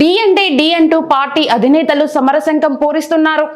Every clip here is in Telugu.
డి అంటే డి అంటూ పార్టీ అధినేతలు సమరశంఖం పూరిస్తున్నారు.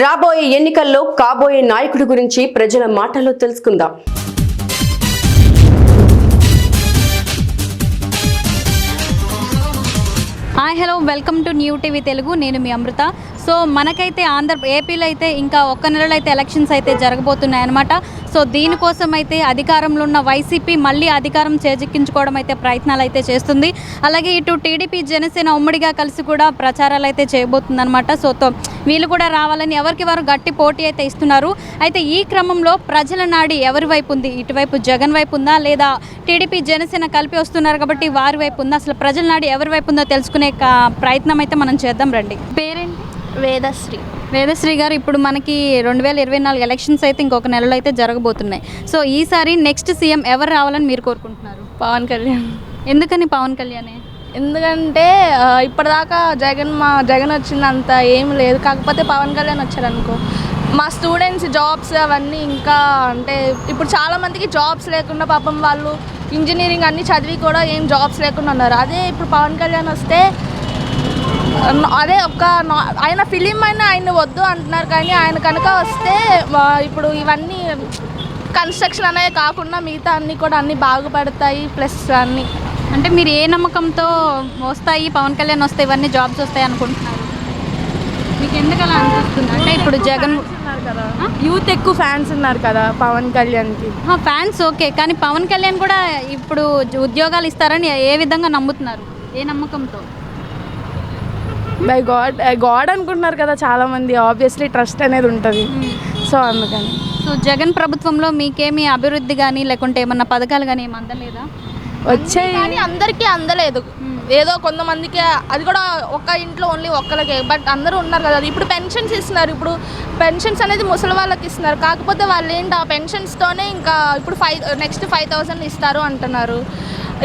రాబోయే ఎన్నికల్లో కాబోయే నాయకుడి గురించి ప్రజల మాటల్లో తెలుసుకుందాం. Hi hello welcome to new TV Telugu నేను మీ అమృత సో మనకైతే ఆంధ్ర ఏపీలో అయితే ఇంకా ఒక్క నెలలో అయితే ఎలక్షన్స్ అయితే జరగబోతున్నాయి అనమాట సో దీనికోసం అయితే అధికారంలో ఉన్న వైసీపీ మళ్ళీ అధికారం చేజిక్కించుకోవడం అయితే ప్రయత్నాలు అయితే చేస్తుంది అలాగే ఇటు టీడీపీ జనసేన ఉమ్మడిగా కలిసి కూడా ప్రచారాలు అయితే చేయబోతుంది అనమాట సో తో వీళ్ళు కూడా రావాలని ఎవరికి వారు గట్టి పోటీ అయితే ఇస్తున్నారు అయితే ఈ క్రమంలో ప్రజల నాడి ఎవరి వైపు ఉంది ఇటువైపు జగన్ వైపు ఉందా లేదా టీడీపీ జనసేన కలిపి వస్తున్నారు కాబట్టి వారి వైపు ఉందా అసలు ప్రజల నాడి ఎవరి వైపు ఉందో తెలుసుకునే కా- ప్రయత్నం అయితే మనం చేద్దాం రండి. పేరేంటి? వేదశ్రీ. వేదశ్రీ గారు ఇప్పుడు మనకి రెండు వేల ఇరవై నాలుగు ఎలక్షన్స్ అయితే ఇంకొక నెలలో అయితే జరగబోతున్నాయి. సో ఈసారి నెక్స్ట్ సీఎం ఎవరు రావాలని మీరు కోరుకుంటున్నారు? పవన్ కళ్యాణ్. ఎందుకని పవన్ కళ్యాణే? ఎందుకంటే ఇప్పటిదాకా జగన్ మా జగన్ వచ్చింది అంత ఏం లేదు. కాకపోతే పవన్ కళ్యాణ్ వచ్చారు అనుకో మా స్టూడెంట్స్ జాబ్స్ అవన్నీ ఇంకా అంటే ఇప్పుడు చాలా మందికి జాబ్స్ లేకుండా పాపం వాళ్ళు ఇంజనీరింగ్ అన్ని చదివి కూడా ఏం జాబ్స్ లేకుండా ఉన్నారు. అదే ఇప్పుడు పవన్ కళ్యాణ్ వస్తే అదే ఒక నా- ఆయన ఫిలిం అయినా ఆయన వద్దు అంటున్నారు కానీ ఆయన కనుక వస్తే ఇప్పుడు ఇవన్నీ కన్స్ట్రక్షన్ అనేవి కాకుండా మిగతా అన్నీ కూడా అన్నీ బాగుపడతాయి ప్లస్ అన్నీ. అంటే మీరు ఏ నమ్మకంతో వస్తాయి పవన్ కళ్యాణ్ వస్తే ఇవన్నీ జాబ్స్ వస్తాయి అనుకుంటున్నారు? మీకు ఎందుకు అలా అనిపిస్తుంది? అంటే ఇప్పుడు జగన్ కదా. యూత్ ఎక్కువ ఫ్యాన్స్ ఉన్నారు కదా పవన్ కళ్యాణ్కి. ఫ్యాన్స్ ఓకే కానీ పవన్ కళ్యాణ్ కూడా ఇప్పుడు ఉద్యోగాలు ఇస్తారని ఏ విధంగా నమ్ముతున్నారు? ఏ నమ్మకంతో? బై గాడ్ గాడ్ అనుకుంటున్నారు కదా చాలా మంది ఆబ్వియస్లీ ట్రస్ట్ అనేది ఉంటుంది. సో అందుకని. సో జగన్ ప్రభుత్వంలో మీకేమి అభివృద్ధి కానీ లేకుంటే ఏమన్నా పథకాలు కానీ ఏమి అందలేదా? వచ్చాయి కానీ అందరికీ అందలేదు. ఏదో కొంతమందికి అది కూడా ఒక ఇంట్లో ఓన్లీ ఒక్కరికే బట్ అందరూ ఉన్నారు కదా ఇప్పుడు పెన్షన్స్ ఇస్తున్నారు. ఇప్పుడు పెన్షన్స్ అనేది ముసలి వాళ్ళకి ఇస్తున్నారు. కాకపోతే వాళ్ళు ఏంటి ఆ పెన్షన్స్తోనే ఇంకా ఇప్పుడు ఫైవ్ నెక్స్ట్ ఫైవ్ థౌసండ్ ఇస్తారు అంటున్నారు.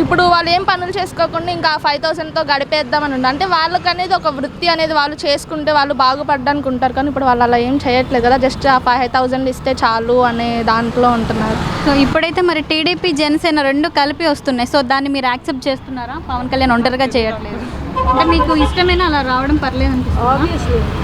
ఇప్పుడు వాళ్ళు ఏం పనులు చేసుకోకుండా ఇంకా ఫైవ్ థౌసండ్తో గడిపేద్దామని ఉంది అంటే వాళ్ళకి అనేది ఒక వృత్తి అనేది వాళ్ళు చేసుకుంటే వాళ్ళు బాగుపడడానికి ఉంటారు కానీ ఇప్పుడు వాళ్ళు అలా ఏం చేయట్లేదు కదా. జస్ట్ ఆ ఫైవ్ థౌసండ్ ఇస్తే చాలు అనే దాంట్లో ఉంటున్నారు. సో ఇప్పుడైతే మరి టీడీపీ జనసేన రెండు కలిపి వస్తున్నాయి. సో దాన్ని మీరు యాక్సెప్ట్ చేస్తున్నారా? పవన్ కళ్యాణ్ ఒంటరిగా చేయట్లేదు. అంటే మీకు ఇష్టమైన అలా రావడం పర్లేదు అనిపిస్తుంది